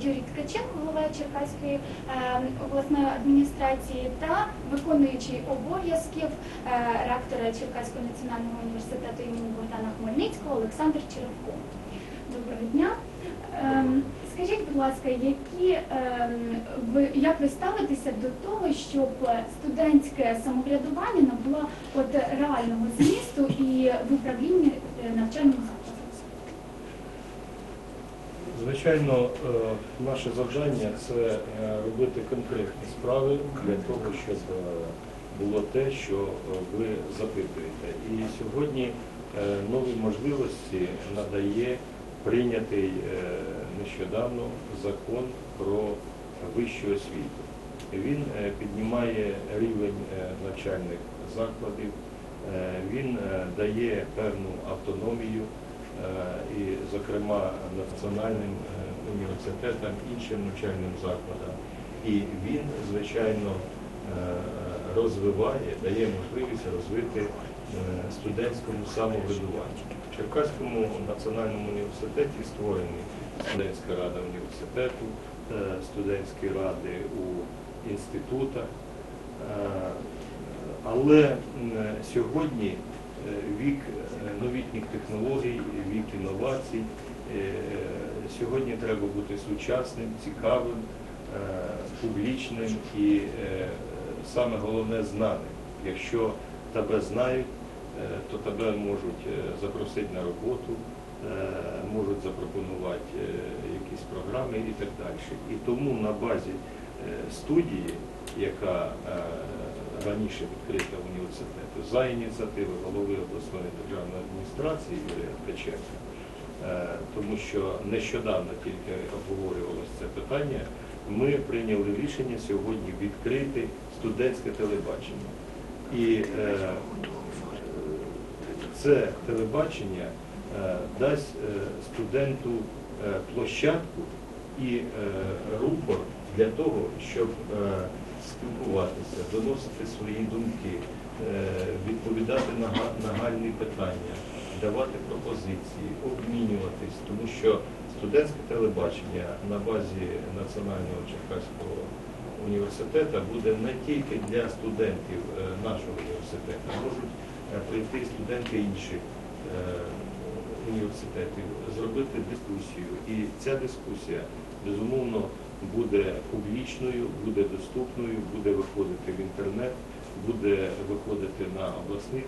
Юрій Ткаченко, голова Черкаської е, обласної адміністрації, та виконуючий обов'язків е, ректора Черкаського національного університету імені Богдана Хмельницького Олександр Черевко. Доброго дня. Ем, Скажіть, будь ласка, які ем, як ви ставитеся до того, щоб е, студентське самоврядування набуло от реального змісту і в управлінні е, навчальним закладом? Звичайно, е, наше завдання це е, робити конкретні справи для того, щоб е, було те, що ви запитуєте. І сьогодні нові можливості надає прийнятий нещодавно закон про вищу освіту. Він піднімає рівень навчальних закладів, він дає певну автономію і, зокрема, національним е, університетам, іншим навчальним закладам. І він, звичайно, е, розвиває, дає можливість розвити е, студентському самоврядуванню. В Черкаському національному університеті створені студентська рада університету, е, студентські ради у інститутах. Е, Але сьогодні е, вік е, новітніх технологій, вік інновацій. Е, Сьогодні треба бути сучасним, цікавим, е, публічним і е, саме головне знаним. Якщо тебе знають, то тебе можуть запросити на роботу, можуть запропонувати якісь програми і так далі. І тому на базі студії, яка раніше відкрита університету, за ініціативи голови обласної державної адміністрації Юрія Ткаченка, е, тому що нещодавно тільки обговорювалося це питання, ми прийняли рішення сьогодні відкрити студентське телебачення. І е, це телебачення е, дасть студенту площадку і рупор для того, щоб спілкуватися, доносити свої думки, е, відповідати на нагальні питання, давати пропозиції, обмінюватись, тому що студентське телебачення на базі Національного Черкаського університету буде не тільки для студентів е, нашого університету, можуть е, прийти студенти інших університетів, зробити дискусію. І ця дискусія, безумовно, буде публічною, буде доступною, буде виходити в інтернет, буде виходити на обласні е,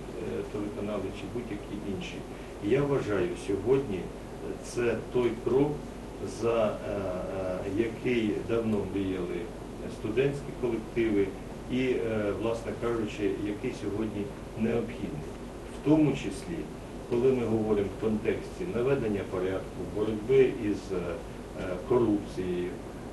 телеканали чи будь-які інші. Я вважаю, сьогодні е, це той крок, за е, який давно мріяли студентські колективи і, власне кажучи, який сьогодні необхідний. В тому числі, коли ми говоримо в контексті наведення порядку, боротьби із корупцією,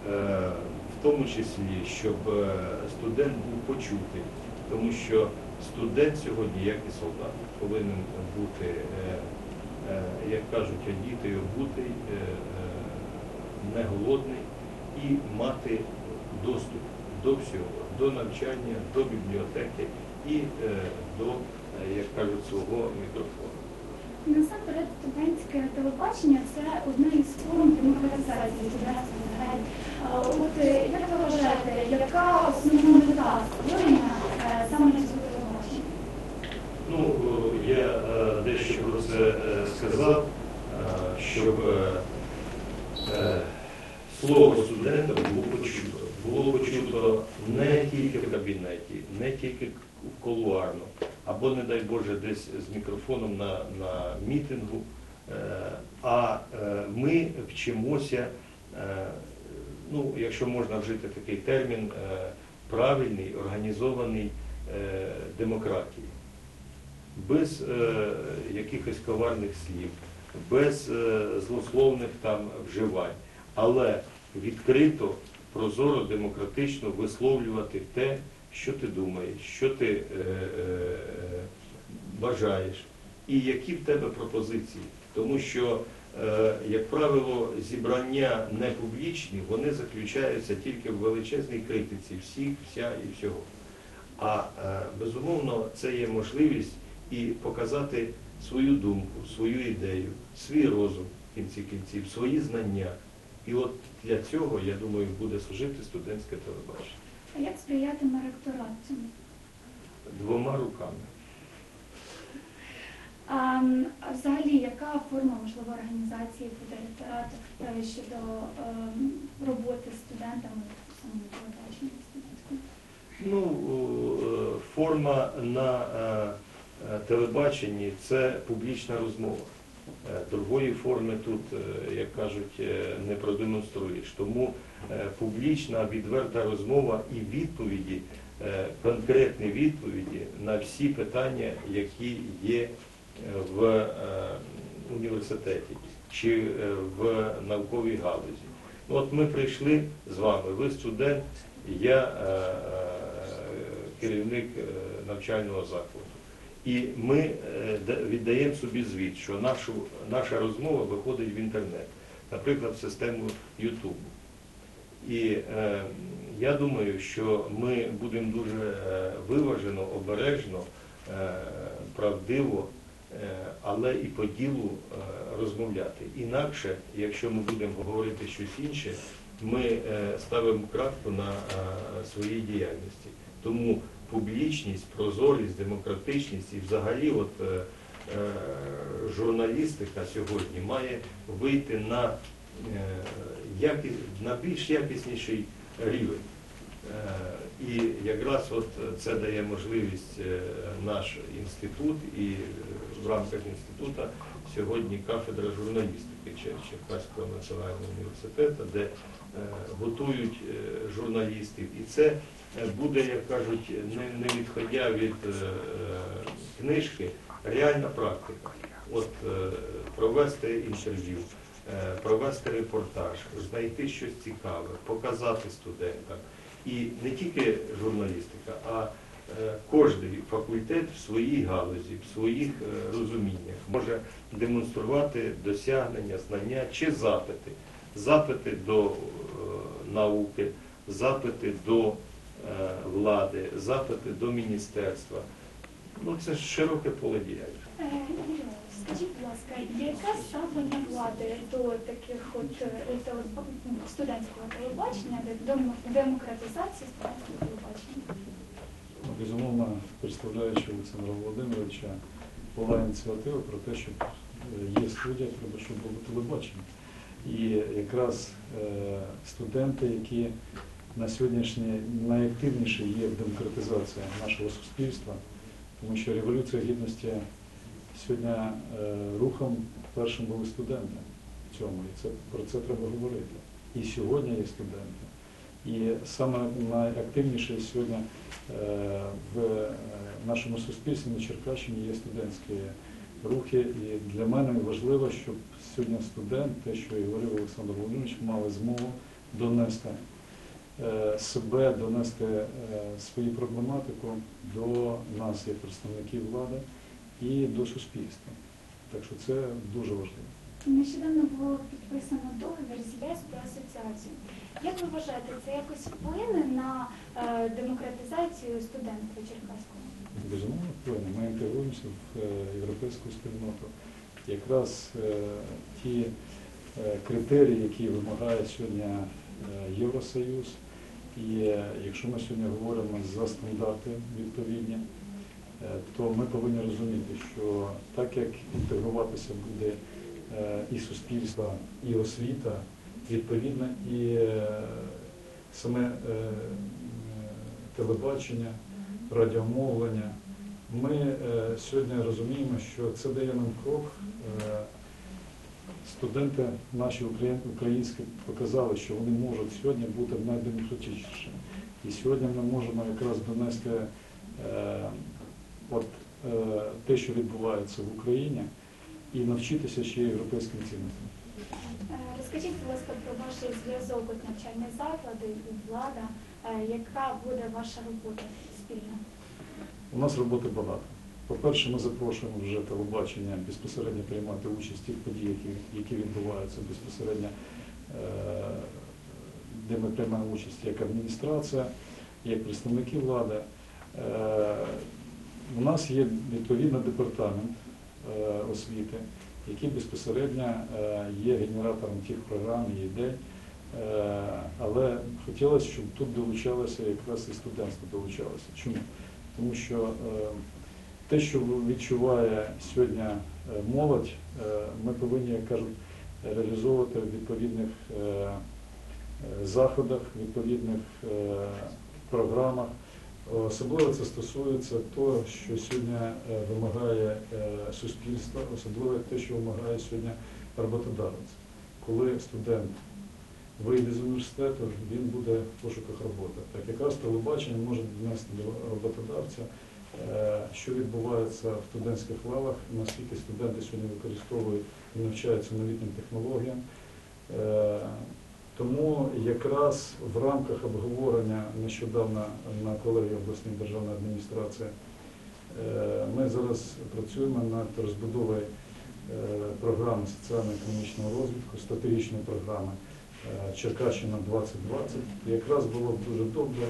в тому числі, щоб е, студент був почутий, тому що студент сьогодні, як і солдат, повинен бути, е, е, як кажуть, одітий, обутий, е, е, не голодний і мати доступ до всього, до навчання, до бібліотеки і е, до, е, як кажуть, свого мікрофону. Насамперед, студентське телебачення це одна із форм демократизації студентських взагалі. А От е, як ви вважаєте, яка основна мета створення е, саме цього телебачення? Ну, е, я е, дещо про це е, сказав, е, щоб е, е, слово студента було почуто. Було почуто не тільки в кабінеті, не тільки в колуарно, або, не дай Боже, десь з мікрофоном на, на мітингу. А ми вчимося, ну, якщо можна вжити такий термін, правильний, організований демократії без е, якихось коварних слів, без е, злословних там вживань, але відкрито, прозоро, демократично висловлювати те, що ти думаєш, що ти е, е, бажаєш, і які в тебе пропозиції. Тому що, е, як правило, зібрання не публічні, вони заключаються тільки в величезній критиці всіх, вся і всього. А е, безумовно, це є можливість і показати свою думку, свою ідею, свій розум в кінці кінців, свої знання. І от для цього, я думаю, буде служити студентське телебачення. А як сприятиме ректорат цьому? Двома руками. А, взагалі, яка форма можливо організації буде ректорату е, щодо ем, роботи з студентами в самому телебаченні студентському? Ну, е, форма на е, е, телебаченні це публічна розмова. Е, Другої форми тут, е, як кажуть, е, не продемонструєш. Тому е, публічна відверта розмова і відповіді, е, конкретні відповіді на всі питання, які є е, в е, університеті чи е, в науковій галузі. От ми прийшли з вами, ви студент, я е, е, керівник е, навчального закладу. І ми е, віддаємо собі звіт, що нашу, наша розмова виходить в інтернет, наприклад, в систему YouTube. І е, я думаю, що ми будемо дуже е, виважено, обережно, е, правдиво, е, але і по ділу е, розмовляти. Інакше, якщо ми будемо говорити щось інше, ми е, ставимо крапку на е, своїй діяльності. Тому публічність, прозорість, демократичність і взагалі от, е, е, журналістика сьогодні має вийти на, е, які- на більш якісніший рівень. Е, І якраз от це дає можливість е, наш інститут і в рамках інституту сьогодні кафедра журналістики Чер- Черкаського національного університету, де готують журналістів. І це буде, як кажуть, не, відходя від е, е, книжки, реальна практика. От е, провести інтерв'ю, е, провести репортаж, знайти щось цікаве, показати студентам. І не тільки журналістика, а е, кожний факультет в своїй галузі, в своїх е, розуміннях може демонструвати досягнення, знання чи запити. Запити до е, науки, запити до е, влади, запити до міністерства. Ну, це ж широке поле діяльності. Е, Скажіть, будь ласка, яке ставлення влади до таких от е, ну, студентського телебачення, до демократизації студентського телебачення? Безумовно, представляючи Олександра Володимировича, була ініціатива про те, щоб е, є студія, треба, щоб було телебачення. І якраз е, студенти, які на сьогоднішній найактивніші є в демократизації нашого суспільства, тому що Революція Гідності сьогодні е, рухом першим були студенти в цьому, і це, про це треба говорити. І сьогодні є студенти. І саме найактивніше сьогодні е, в е, нашому суспільстві на Черкащині є студентські рухи. І для мене важливо, щоб сьогодні студент, те, що і говорив Олександр Володимирович, мали змогу донести себе, донести е, свою проблематику до нас, як представників влади, і до суспільства. Так що це дуже важливо. Нещодавно було підписано договір з ЄС про асоціацію. Як ви вважаєте, це якось вплине на е, демократизацію студентства Черкаського? Безумовно, вплине. Ми інтегруємося в е, європейську спільноту. Якраз е, ті е, критерії, які вимагає сьогодні е, Євросоюз, е, якщо ми сьогодні говоримо за стандарти відповідні, е, то ми повинні розуміти, що так як інтегруватися буде е, і суспільство, і освіта, відповідно, і е, саме телебачення, радіомовлення. Ми сьогодні розуміємо, що це дає нам крок. Студенти наші українські показали, що вони можуть сьогодні бути найдемократичнішими. І сьогодні ми можемо якраз донести е, от, е, те, що відбувається в Україні, і навчитися ще європейським цінностям. Е, Розкажіть, будь ласка, про ваш зв'язок от навчальних закладів і влада. Е, Яка буде ваша робота спільна? У нас роботи багато. По-перше, ми запрошуємо вже телебачення безпосередньо приймати участь в тих подій, які, відбуваються безпосередньо, е, де ми приймаємо участь як адміністрація, як представники влади. Е, У нас є відповідний департамент е, освіти, який безпосередньо є генератором тих програм і ідей. Але хотілося, щоб тут долучалося якраз і студентство долучалося. Чому? Тому що те, що відчуває сьогодні е, молодь, е, ми повинні, як кажуть, реалізовувати в відповідних е, заходах, відповідних е, програмах. Особливо це стосується того, що сьогодні вимагає суспільство, особливо те, що вимагає сьогодні роботодавець. Коли студент вийде з університету, він буде в пошуках роботи. Так якраз телебачення може донести до роботодавця, що відбувається в студентських лавах, наскільки студенти сьогодні використовують і навчаються новітнім технологіям. Е, Тому якраз в рамках обговорення нещодавно на колегії обласної державної адміністрації е, ми зараз працюємо над розбудовою е, програми соціально-економічного розвитку, стратегічної програми е, Черкащина 2020. І якраз було б дуже добре,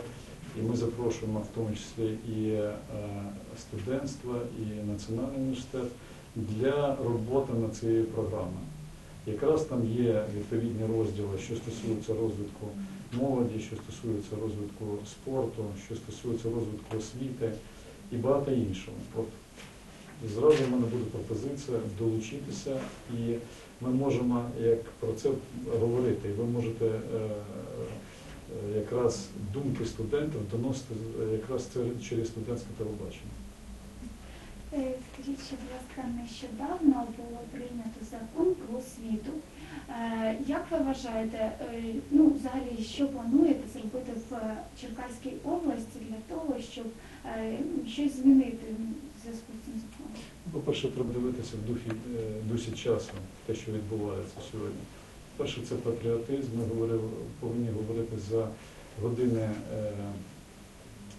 і ми запрошуємо в тому числі і е, студентство, і Національний університет для роботи над цією програмою. Якраз там є відповідні розділи, що стосуються розвитку молоді, що стосується розвитку спорту, що стосується розвитку освіти і багато іншого. От зразу в мене буде пропозиція долучитися, і ми можемо як про це говорити. І ви можете е, якраз думки студентів доносити е, якраз через студентське телебачення. Е, Скажіть, будь ласка, нещодавно було прийнято закон про освіту. Е, Як ви вважаєте, е, ну взагалі, що плануєте зробити в Черкаській області для того, щоб е, щось змінити в зв'язку з цим законом? По-перше, треба дивитися в духі, е, дусі часу, те, що відбувається сьогодні. Перше, це патріотизм. Ми говорили, повинні говорити за години е,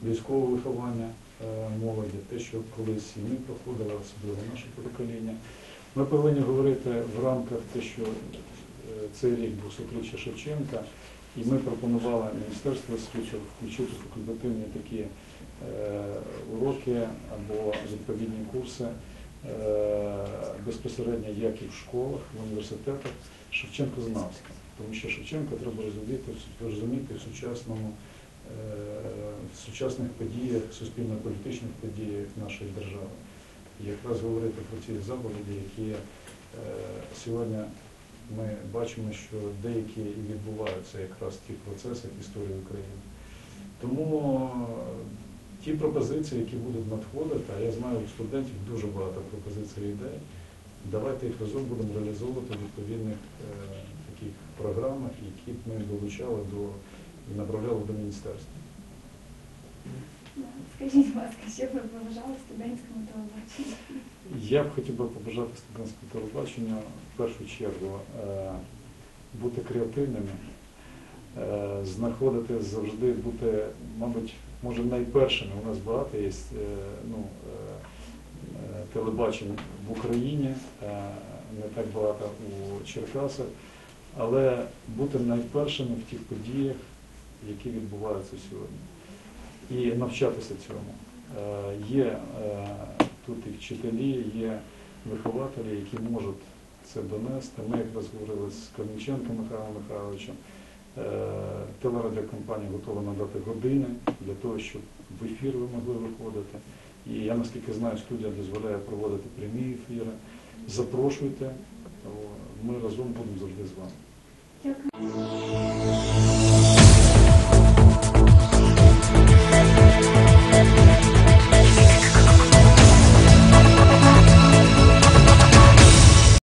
військового виховання е, молоді, те, що колись і ми проходили, особливо наше покоління. Ми повинні говорити в рамках те, що е, цей рік був Сотріччя Шевченка, і ми пропонували Міністерству освіти включити факультативні такі уроки або відповідні курси безпосередньо як і в школах, в університетах Шевченко знавства. Тому що Шевченка треба розуміти, розуміти в сучасному, е, в сучасних подіях, суспільно-політичних подіях нашої держави. І якраз говорити про ці заповіді, які е, сьогодні ми бачимо, що деякі відбуваються якраз в тих процесах історії України. Тому е, ті пропозиції, які будуть надходити, а я знаю у студентів дуже багато пропозицій і ідей, давайте їх разом будемо реалізовувати в відповідних е, таких програмах, які б ми долучали до і направляли до міністерства. Скажіть, будь ласка, що ви побажали студентському телебаченню? Я б хотів би побажати студентському телебаченню в першу чергу е, бути креативними, знаходити завжди бути, мабуть, може найпершими. У нас багато є е, ну, е, е, телебачень в Україні, е, не так багато у Черкасах, але бути найпершими в тих подіях, які відбуваються сьогодні. І навчатися цьому. Е, Є е, тут і вчителі, є вихователі, які можуть це донести. Ми якраз говорили з Кам'янченком Михайлом Михайловичем. Е, Телерадіокомпанія готова надати години для того, щоб в ефір ви могли виходити. І я наскільки знаю, студія дозволяє проводити прямі ефіри. Запрошуйте, ми разом будемо завжди з вами.